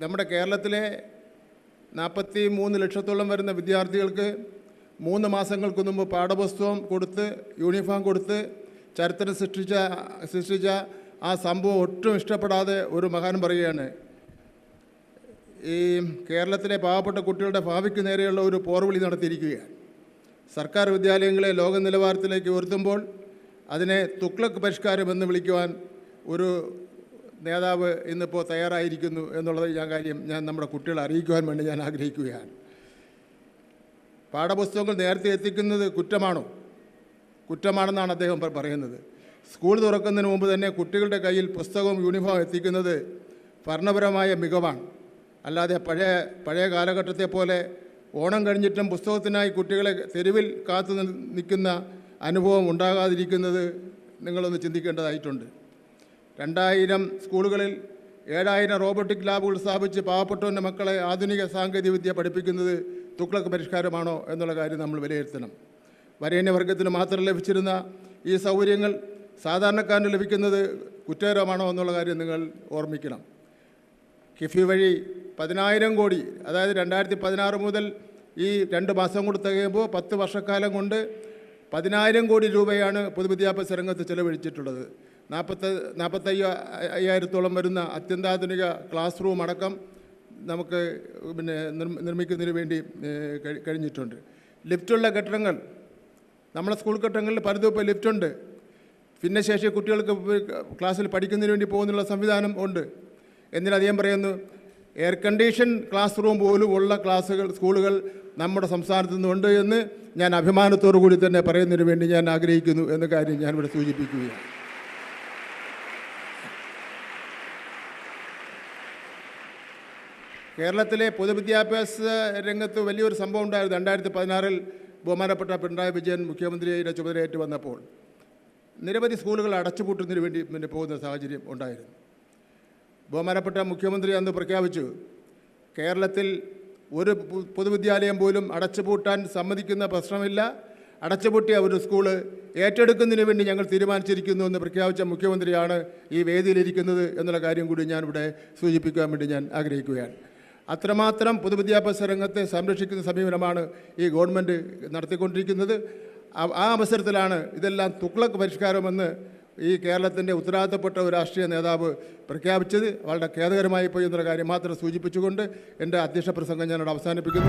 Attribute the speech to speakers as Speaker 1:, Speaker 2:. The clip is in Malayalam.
Speaker 1: നമ്മുടെ കേരളത്തിലെ നാൽപ്പത്തി മൂന്ന് ലക്ഷത്തോളം വരുന്ന വിദ്യാർത്ഥികൾക്ക് മൂന്ന് മാസങ്ങൾക്ക് മുമ്പ് പാഠപുസ്തകം കൊടുത്ത് യൂണിഫോം കൊടുത്ത് ചരിത്രം സൃഷ്ടിച്ച സൃഷ്ടിച്ച ആ സംഭവം ഒട്ടും ഇഷ്ടപ്പെടാതെ ഒരു മഹാൻ പറയുകയാണ്. ഈ കേരളത്തിലെ പാവപ്പെട്ട കുട്ടികളുടെ ഭാവിക്ക് നേരെയുള്ള ഒരു പോർവിളി നടത്തിയിരിക്കുകയാണ്. സർക്കാർ വിദ്യാലയങ്ങളെ ലോക നിലവാരത്തിലേക്ക് ഉയർത്തുമ്പോൾ അതിനെ തുക്ലക് പരിഷ്കാരം എന്ന് വിളിക്കുവാൻ ഒരു നേതാവ് ഇന്നിപ്പോൾ തയ്യാറായിരിക്കുന്നു എന്നുള്ളത് ഞാൻ കാര്യം ഞാൻ നമ്മുടെ കുട്ടികളെ അറിയിക്കുവാൻ വേണ്ടി ഞാൻ ആഗ്രഹിക്കുകയാണ്. പാഠപുസ്തകങ്ങൾ നേരത്തെ എത്തിക്കുന്നത് കുറ്റമാണോ? കുറ്റമാണെന്നാണ് അദ്ദേഹം പറയുന്നത്. സ്കൂൾ തുറക്കുന്നതിന് മുമ്പ് തന്നെ കുട്ടികളുടെ കയ്യിൽ പുസ്തകവും യൂണിഫോം എത്തിക്കുന്നത് ഭരണപരമായ മികവാണ്. അല്ലാതെ പഴയ പഴയ കാലഘട്ടത്തെ പോലെ ഓണം കഴിഞ്ഞിട്ടും പുസ്തകത്തിനായി കുട്ടികളെ തെരുവിൽ കാത്തു നിൽക്കുന്ന അനുഭവം ഉണ്ടാകാതിരിക്കുന്നത് നിങ്ങളൊന്ന് ചിന്തിക്കേണ്ടതായിട്ടുണ്ട്. രണ്ടായിരം സ്കൂളുകളിൽ ഏഴായിരം റോബോട്ടിക് ലാബുകൾ സ്ഥാപിച്ച് പാവപ്പെട്ടവന്റെ മക്കളെ ആധുനിക സാങ്കേതികവിദ്യ പഠിപ്പിക്കുന്നത് തുക്ലക്ക് പരിഷ്കാരമാണോ എന്നുള്ള കാര്യം നമ്മൾ വിലയിരുത്തണം. വരേണ്യവർഗത്തിന് മാത്രം ലഭിച്ചിരുന്ന ഈ സൗകര്യങ്ങൾ സാധാരണക്കാരന് ലഭിക്കുന്നത് കുറ്റകരമാണോ എന്നുള്ള കാര്യം നിങ്ങൾ ഓർമ്മിക്കണം. കിഫി വഴി പതിനായിരം കോടി അതായത് രണ്ടായിരത്തി പതിനാറ് മുതൽ ഈ രണ്ട് മാസം കൂടി തികയുമ്പോൾ പത്ത് വർഷക്കാലം കൊണ്ട് പതിനായിരം കോടി രൂപയാണ് പൊതുവിദ്യാഭ്യാസ രംഗത്ത് ചെലവഴിച്ചിട്ടുള്ളത്. നാൽപ്പത്തി നാൽപ്പത്തയ്യ അയ്യായിരത്തോളം വരുന്ന അത്യന്താധുനിക ക്ലാസ് റൂം അടക്കം നമുക്ക് പിന്നെ നിർമ്മ- നിർമ്മിക്കുന്നതിന് വേണ്ടി കഴിഞ്ഞിട്ടുണ്ട്. ലിഫ്റ്റുള്ള കെട്ടിടങ്ങൾ നമ്മുടെ സ്കൂൾ കെട്ടിടങ്ങളിൽ പലതും ഇപ്പോൾ ലിഫ്റ്റുണ്ട് ഭിന്നശേഷി കുട്ടികൾക്ക് ക്ലാസ്സിൽ പഠിക്കുന്നതിന് വേണ്ടി പോകുന്നുള്ള സംവിധാനം ഉണ്ട്. എന്തിനധികം പറയുന്നു എയർ കണ്ടീഷൻ ക്ലാസ് റൂം പോലും ഉള്ള ക്ലാസ്സുകൾ സ്കൂളുകൾ നമ്മുടെ സംസ്ഥാനത്ത് നിന്നുണ്ട് എന്ന് ഞാൻ അഭിമാനത്തോടു കൂടി തന്നെ പറയുന്നതിന് വേണ്ടി ഞാൻ ആഗ്രഹിക്കുന്നു എന്ന കാര്യം ഞാനിവിടെ സൂചിപ്പിക്കുകയാണ്. കേരളത്തിലെ പൊതുവിദ്യാഭ്യാസ രംഗത്ത് വലിയൊരു സംഭവം ഉണ്ടായിരുന്നു. രണ്ടായിരത്തി പതിനാറിൽ ബഹുമാനപ്പെട്ട പിണറായി വിജയൻ മുഖ്യമന്ത്രിയുടെ ചുമതലയേറ്റ് വന്നപ്പോൾ നിരവധി സ്കൂളുകൾ അടച്ചുപൂട്ടുന്നതിന് വേണ്ടി പിന്നെ പോകുന്ന സാഹചര്യം ഉണ്ടായിരുന്നു. ബഹുമാനപ്പെട്ട മുഖ്യമന്ത്രി അന്ന് പ്രഖ്യാപിച്ചു കേരളത്തിൽ ഒരു പൊതുവിദ്യാലയം പോലും അടച്ചുപൂട്ടാൻ സമ്മതിക്കുന്ന പ്രശ്നമില്ല. അടച്ചുപൂട്ടിയ ഒരു സ്കൂൾ ഏറ്റെടുക്കുന്നതിന് വേണ്ടി ഞങ്ങൾ തീരുമാനിച്ചിരിക്കുന്നു എന്ന് പ്രഖ്യാപിച്ച മുഖ്യമന്ത്രിയാണ് ഈ വേദിയിലിരിക്കുന്നത് എന്നുള്ള കാര്യം കൂടി ഞാനിവിടെ സൂചിപ്പിക്കാൻ വേണ്ടി ഞാൻ ആഗ്രഹിക്കുകയാണ്. അത്രമാത്രം പൊതുവിദ്യാഭ്യാസ രംഗത്തെ സംരക്ഷിക്കുന്ന സമീപനമാണ് ഈ ഗവൺമെന്റ് നടത്തിക്കൊണ്ടിരിക്കുന്നത്. ആ- അവസരത്തിലാണ് ഇതെല്ലാം തുക്ലക്ക് പരിഷ്കാരമെന്ന് ഈ കേരളത്തിന്റെ ഉത്തരവാദിത്തപ്പെട്ട ഒരു രാഷ്ട്രീയ നേതാവ് പ്രഖ്യാപിച്ചത്. വളരെ ഖേദകരമായി പോയി എന്നൊരു കാര്യം മാത്രം സൂചിപ്പിച്ചുകൊണ്ട് എന്റെ അധ്യക്ഷ പ്രസംഗം ഞാനവിടെ അവസാനിപ്പിക്കുന്നു.